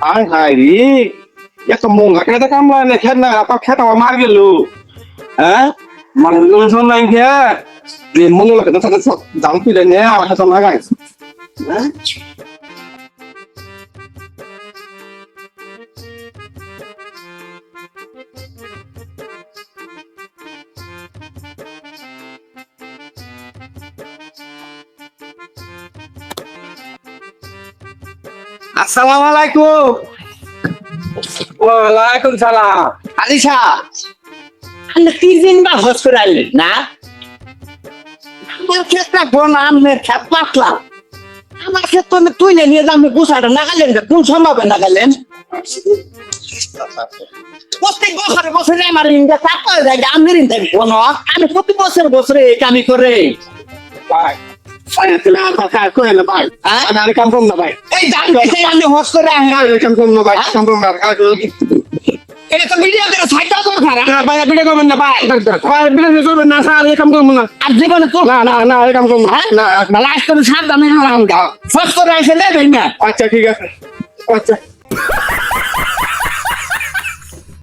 আয় হায় রে। এত মঙ্গা খেতে কামলা না খেত না তো খেতে মার গেল। হ্যাঁ? মানে লোন নাই খেয়ে মঙ্গল খেতে। তুলে নিয়ে আমার সাথে লাগাই হ্যাঁ? আসসালামু আলাইকুম। ওয়ালাইকুম সালাম। আলিশা আপনি তিন দিন বা হস করে আনলেন না? আমার ক্ষেতটা কোন আমের খেত পাতলা। আমার ক্ষেত্রে আমি তুলে নিয়ে যাব গুছাটা নাগালেন কোন সম্ভাবে নাগালেন? প্রত্যেক বছরে বছরে আমার ইন্ডিয়া চাপা যায় আমের ইন্ডিয়া কোনো আমি প্রতি বছর বছরে এই কামি করে। হ্যাঁ? আর এটা তো মিডিয়া করে সাইডটা দরকার না ভাই আপনি করবেন না ভাই ভাই করবেন না স্যার এই কাম না আর জীবনে তো না না না এই কাম করব না না লাস্ট করে হারাম দাও ফার্স্ট করে না আচ্ছা ঠিক আছে আচ্ছা